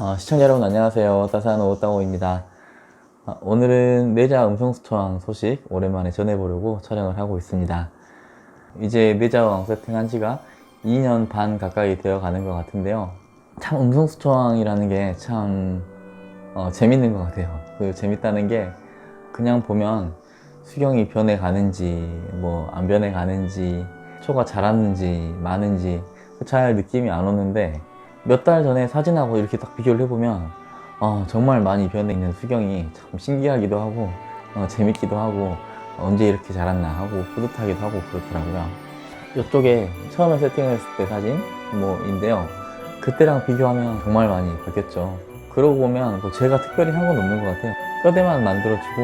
어, 시청자 여러분 안녕하세요. 따스한 오따오입니다. 어, 오늘은 내자 음성수초왕 소식 오랜만에 전해보려고 촬영을 하고 있습니다. 이제 내자왕 세팅한 지가 2년 반 가까이 되어 가는 것 같은데요. 참 음성수초왕이라는 게참 재밌는 것 같아요. 그 재밌다는 게 그냥 보면 수경이 변해 가는지 뭐 안 변해 가는지 초가 자랐는지 많은지 잘 느낌이 안 오는데 몇 달 전에 사진하고 이렇게 딱 비교를 해보면 어, 정말 많이 변해 있는 수경이 참 신기하기도 하고 어, 재밌기도 하고 언제 이렇게 자랐나 하고 뿌듯하기도 하고 그렇더라고요. 이쪽에 처음에 세팅을 했을 때 사진 뭐인데요. 그때랑 비교하면 정말 많이 바뀌었죠. 그러고 보면 뭐 제가 특별히 한 건 없는 것 같아요. 뼈대만 만들어주고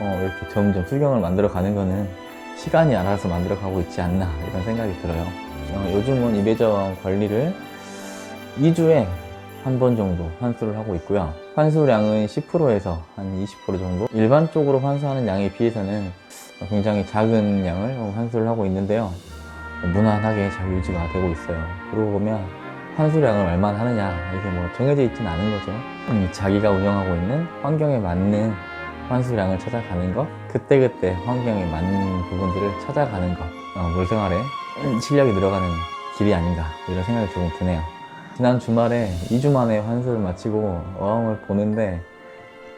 어, 이렇게 점점 수경을 만들어 가는 거는 시간이 알아서 만들어 가고 있지 않나 이런 생각이 들어요. 어, 요즘은 이 매점 관리를 2주에 한 번 정도 환수를 하고 있고요. 환수량은 10%에서 한 20% 정도. 일반적으로 환수하는 양에 비해서는 굉장히 작은 양을 환수를 하고 있는데요. 무난하게 잘 유지가 되고 있어요. 그러고 보면 환수량을 얼마나 하느냐 이게 뭐 정해져 있지는 않은 거죠. 음, 자기가 운영하고 있는 환경에 맞는 환수량을 찾아가는 것, 그때그때 환경에 맞는 부분들을 찾아가는 것, 어, 물생활에 실력이 늘어가는 길이 아닌가 이런 생각이 조금 드네요. 지난 주말에 2주 만에 환수를 마치고 어항을 보는데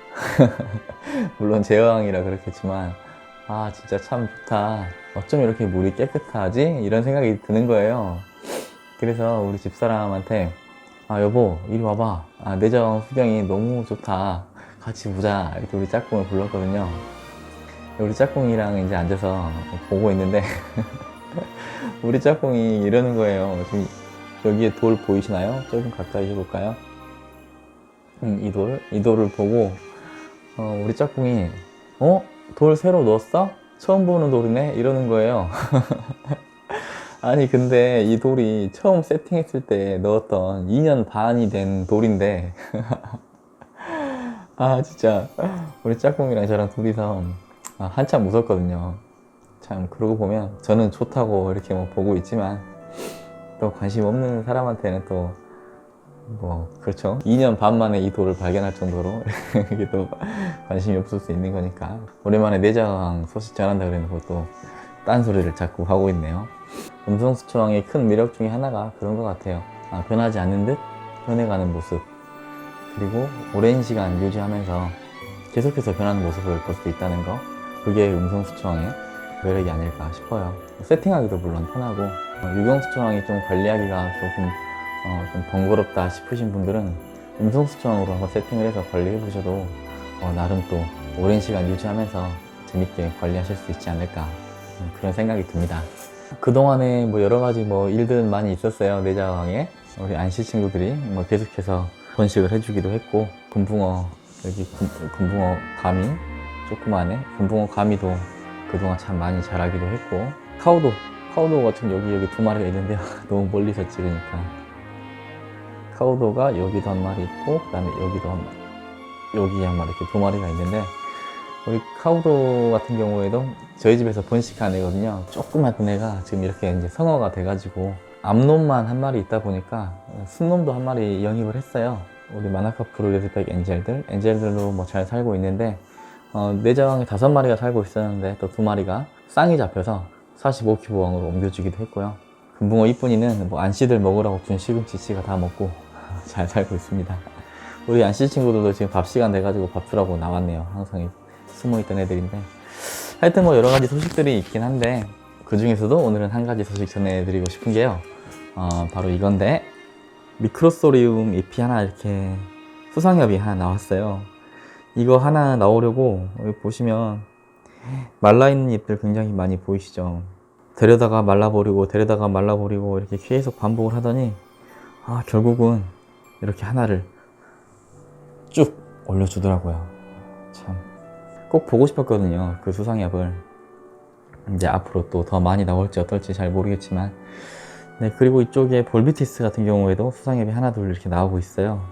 물론 제 어항이라 그렇겠지만 아 진짜 참 좋다. 어쩜 이렇게 물이 깨끗하지? 이런 생각이 드는 거예요. 그래서 우리 집사람한테 아 여보 이리 와봐. 아, 내정 수경이 너무 좋다. 같이 보자. 이렇게 우리 짝꿍을 불렀거든요. 우리 짝꿍이랑 이제 앉아서 보고 있는데 우리 짝꿍이 이러는 거예요. 지금 여기에 돌 보이시나요? 조금 가까이 해볼까요? 음, 이 돌, 이 돌을 보고 어, 우리 짝꿍이 어? 돌 새로 넣었어? 처음 보는 돌이네? 이러는 거예요. 아니 근데 이 돌이 처음 세팅했을 때 넣었던 2년 반이 된 돌인데 아 진짜 우리 짝꿍이랑 저랑 둘이서 아, 한참 웃었거든요. 참 그러고 보면 저는 좋다고 이렇게 뭐 보고 있지만 또 관심 없는 사람한테는 또 뭐 그렇죠. 2년 반 만에 이 돌을 발견할 정도로 이게 또 관심이 없을 수 있는 거니까 오랜만에 내장 소식 전한다 그래놓고 또 딴소리를 자꾸 하고 있네요. 음성수초왕의 큰 매력 중에 하나가 그런 것 같아요. 아, 변하지 않는 듯 변해가는 모습. 그리고 오랜 시간 유지하면서 계속해서 변하는 모습을 볼 수 있다는 거. 그게 음성수초왕의 매력이 아닐까 싶어요. 세팅하기도 물론 편하고. 어, 유경수초왕이 좀 관리하기가 조금 어, 좀 번거롭다 싶으신 분들은 음성수초왕으로 한번 세팅을 해서 관리해 보셔도 어, 나름 또 오랜 시간 유지하면서 재밌게 관리하실 수 있지 않을까 음, 그런 생각이 듭니다. 그동안에 뭐 여러 가지 뭐 일들은 많이 있었어요 내장에 우리 안씨 친구들이 뭐 계속해서 번식을 해주기도 했고 금붕어 여기 금, 금붕어 가미 조그만해 금붕어 가미도 그동안 참 많이 자라기도 했고 카우도 카우도 같은 여기 여기 두 마리가 있는데요 너무 멀리서 찍으니까. 카우도가 여기도 한 마리 있고 그 다음에 여기도 한 마리. 여기 한 마리 이렇게 두 마리가 있는데 우리 카우도 같은 경우에도 저희 집에서 번식한 애거든요. 조그맣은 애가 지금 이렇게 이제 성어가 돼가지고 암놈만 한 마리 있다 보니까 순놈도 한 마리 영입을 했어요. 우리 마나카프루 레드백 엔젤들. 엔젤들로 뭐 잘 살고 있는데 어, 내장에 다섯 마리가 살고 있었는데 또 두 마리가 쌍이 잡혀서 45키로왕으로 옮겨주기도 했고요 금붕어 이쁜이는 뭐 안씨들 먹으라고 준 시금치 씨가 다 먹고 잘 살고 있습니다. 우리 안씨 친구들도 지금 밥 시간 돼가지고 밥 주라고 나왔네요. 항상 숨어있던 애들인데. 하여튼 뭐 여러 가지 소식들이 있긴 한데 그 중에서도 오늘은 한 가지 소식 전해드리고 싶은 게요. 어, 바로 이건데 미크로소리움 잎이 하나 이렇게 수상엽이 하나 나왔어요. 이거 하나 나오려고 여기 보시면 말라있는 잎들 굉장히 많이 보이시죠? 데려다가 말라버리고 데려다가 말라버리고 이렇게 계속 반복을 하더니 아 결국은 이렇게 하나를 쭉 올려주더라고요. 참. 꼭 보고 싶었거든요 그 수상엽을. 이제 앞으로 또 더 많이 나올지 어떨지 잘 모르겠지만. 네 그리고 이쪽에 볼비티스 같은 경우에도 수상엽이 하나 둘 이렇게 나오고 있어요.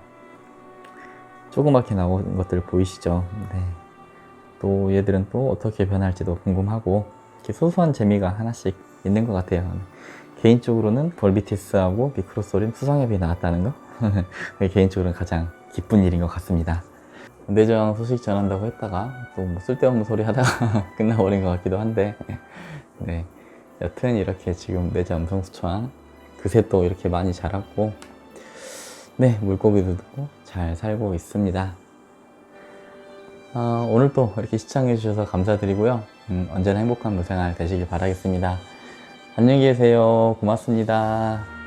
조그맣게 나온 것들 보이시죠? 네. 또 얘들은 또 어떻게 변할지도 궁금하고 이렇게 소소한 재미가 하나씩 있는 것 같아요. 개인적으로는 볼비티스하고 미크로소림 수상엽이 나왔다는 거 개인적으로는 가장 기쁜 일인 것 같습니다. 내장 소식 전한다고 했다가 또 뭐 쓸데없는 소리 하다가 끝나버린 것 같기도 한데 네 여튼 이렇게 지금 내자 음성 수초랑 그새 또 이렇게 많이 자랐고 네 물고기들도 잘 살고 있습니다. 어, 오늘 또 이렇게 시청해 주셔서 감사드리고요. 음, 언제나 행복한 무생활 되시길 바라겠습니다. 안녕히 계세요. 고맙습니다.